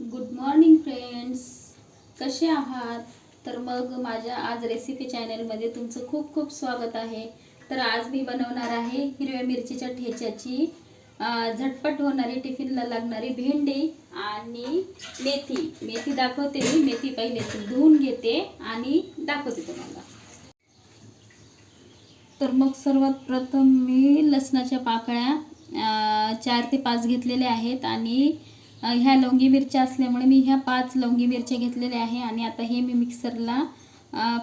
Good morning friends कसे आहात? तर मग माझ्या आज रेसिपी चॅनलमध्ये तुमचं खूप खूप स्वागत आहे. तर आज मी बनवणार आहे हिरव्या मिरचीच्या ठेच्याची झटपट होणारी टिफिनला लागणारी भेंडी आणि मेथी. मेथी दाखवते मी. मेथी पहिले धुवून घेते आणि दाखवते तुम्हाला. तर मग सर्वात प्रथम मी लसणाच्या पाकळ्या चार ते पाच घेतलेल्या आहेत आणि ह्या लवंगी मिरच्या असल्यामुळे मी ह्या पाच लवंगी मिरच्या घेतलेल्या आहे आणि आता हे मी मिक्सरला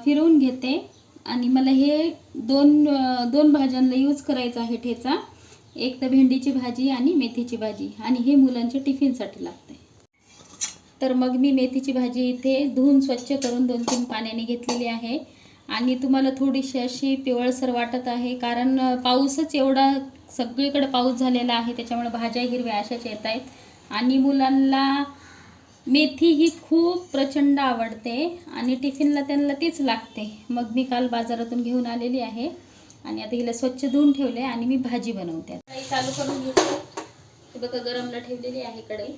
फिरवून घेते. आणि मला हे दोन दोन भाज्यांना यूज करायचा आहे ठेचा. एक तर भेंडीची भाजी आणि मेथीची भाजी. आणि हे मुलांच्या टिफिनसाठी लागते. तर मग मी मेथीची भाजी इथे धुवून स्वच्छ करून दोन तीन पाण्याने घेतलेली आहे. आणि तुम्हाला थोडीशी अशी पिवळसर वाटत आहे कारण पाऊसच एवढा सगळीकडे पाऊस झालेला आहे त्याच्यामुळे भाज्या हिरव्या अशाच येत आहेत. आणि मुलांना मेथी ही खूप प्रचंड आवडते आणि टिफिनला त्यांना तीच लागते. मग मी काल बाजारातून घेऊन आलेली आहे आणि आता हिला स्वच्छ धुवून ठेवले आणि मी भाजी बनवते. चालू करून घेतो. बघा गरमला ठेवलेली आहे कढई.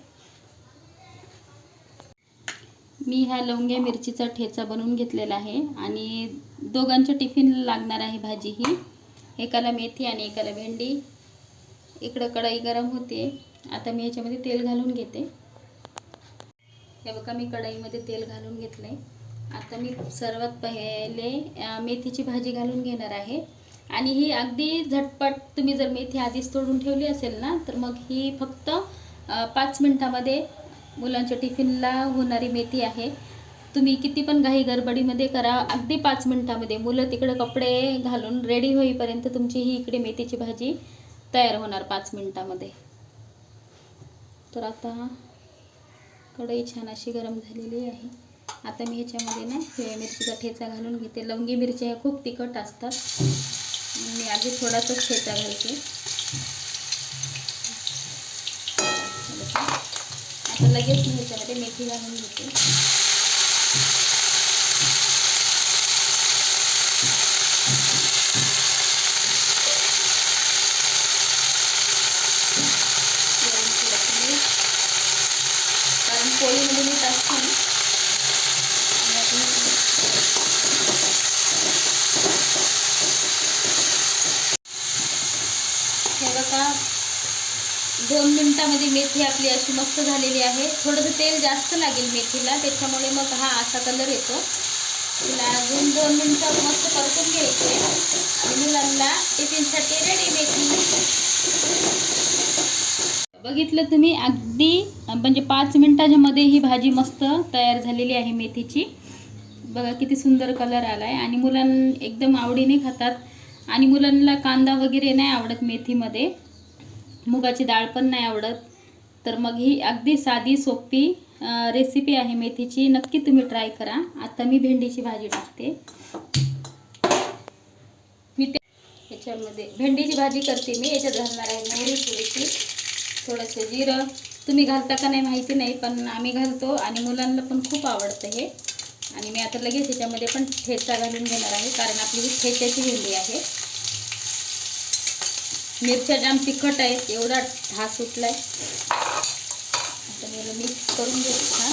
मी ह्या लवंग्या मिरचीचा ठेचा बनवून घेतलेला आहे आणि दोघांच्या टिफिनला लागणार आहे भाजी ही. एकाला मेथी आणि एकाला भेंडी. इकडं कढई गरम होते. आता मी याच्यामध्ये तेल घालून घेते. हे बघा मी कढईमध्ये तेल घालून घेतलं आता मी सर्वात पहिले मेथीची भाजी घालून घेणार आहे. आणि ही अगदी झटपट तुम्ही जर मेथी आधीच तोडून ठेवली असेल ना तर मग ही फक्त पाच मिनटामध्ये मुलांच्या टिफिनला होणारी मेथी आहे. तुम्ही किती पण घाई गडबडीमध्ये करा अगदी पाच मिनटामध्ये. मुलं तिकडे कपडे घालून रेडी होईपर्यंत तुमची ही इकडे मेथीची भाजी तयार होणार पाच मिनटामध्ये. तर आता कढई छान अशी गरम झालेली आहे. आता मी ह्याच्यामध्ये ना हिरव्या मिरचीचा ठेचा घालून घेते. लवंगी मिरच्या ह्या खूप तिखट असतात. मी आधी थोडासाच ठेचा घालते. आता लगेच मी ह्याच्यामध्ये मेथी घालून घेते वरून थोडंसं मीठ. कारण पोळीमध्ये मीठ असतं ना आणि आपण हे बघा दोन मिनटामध्ये मेथी आपली अशी मस्त झालेली आहे. थोडंसं तेल जास्त लागेल मेथीला त्याच्यामुळे मग हा असा कलर येतो. तिला अजून दोन मिनटं मस्त परतून घ्यायचे. आणि मुलांना टिफिनसाठी रेडी मेथी. बघितलं तुम्ही अगदी म्हणजे पाच मिनटाच्यामध्ये ही भाजी मस्त तयार झालेली आहे मेथीची. बघा किती सुंदर कलर आला आहे आणि मुलां एकदम आवडीने खातात. आणि मुलांना कांदा वगैरे नाही आवडत मेथीमध्ये. मुगाची डाळ पण नाही आवडत. तर मग ही अगदी साधी सोपी रेसिपी आहे मेथीची. नक्की तुम्ही ट्राय करा. आता मी भेंडीची भाजी टाकते. मी ते याच्यामध्ये भेंडीची भाजी करते मी. याच्यात घालणार आहे मोहरी थोडीशी. थोडंसं जिरं. तुम्ही घालता का नाही माहिती नाही पण आम्ही घालतो आणि मुलांना पण खूप आवडतं हे. आणि मी आता लगेच ह्याच्यामध्ये पण ठेचा घालून घेणार आहे कारण आपली ही ठेच्याची भेंडी आहे. मिरच्या जाम तिखट आहेत एवढा हा सुटला आहे आता मी मिक्स करून घेऊ छान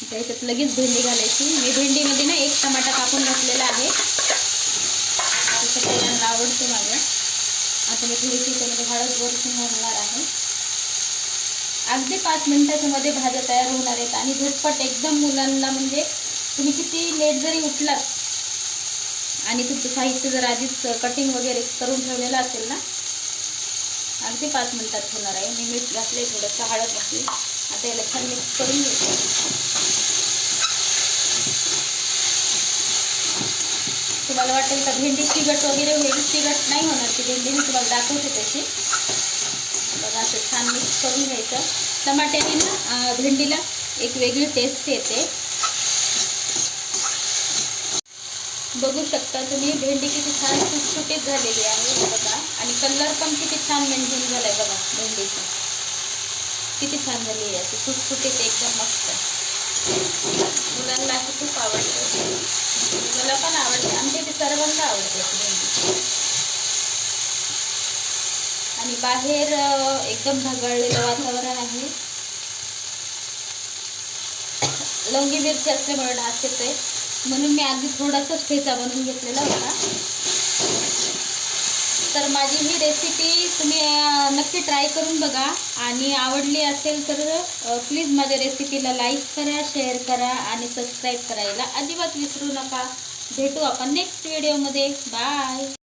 त्याच्यात ह्याच्यात लगेच भेंडी घालायची. मी भेंडीमध्ये ना एक टमाटा कापून घातलेला आहे. तसं पहिल्यांदा आवडते माझ्या आता मी थोडीशी त्यामध्ये हळद वरतून घालणार आहे. अगदी पाच मिनिटाच्या मध्ये भाज्या तयार होणार आहेत आणि झटपट एकदम मुलांना म्हणजे तुम्ही किती लेट जरी उठलात आणि तुमचं साहित्य जर आधीच कटिंग वगैरे करून ठेवलेलं असेल ना अगदी पाच मिनटात होणार आहे. मी मीठ घातले थोडंसं हळद घातली. आता याला छान मिक्स करून घेते. तुम्हाला वाटेल का भेंडी तिखट वगैरे? होईल तिखट नाही होणार ती भेंडी मी तुम्हाला दाखवते तशी. बघा असं छान मिक्स करून घ्यायचं. टमाट्याने ना भेंडीला एक वेगळी टेस्ट येते. बघू शकता तुम्ही. भेंडी किती छान सुटसुटीत झालेली आहे बघा. आणि कलर पण किती छान मेंटेन झालाय बघा भेंडीचा. किती छान झाली आहे अशी सुटसुटीत एकदम मस्त. मुलांना अशी खूप आवडते. मला पण आवडते. आमच्या इथे सर्वांना आवडते भेंडी. आणि बाहेर एकदम ढगाळलेलं वातावरण आहे. लवंगी मिरची असल्यामुळे ढास आहे म्हणून मी अगदी थोडासाच ठेचा बनवून घेतलेला होता. तर माझी ही रेसिपी तुम्ही नक्की ट्राय करून बघा. आणि आवडली असेल तर प्लीज माझ्या रेसिपीला लाईक करा शेअर करा आणि सबस्क्राईब करायला अजिबात विसरू नका. भेटू आपण नेक्स्ट व्हिडिओमध्ये बाय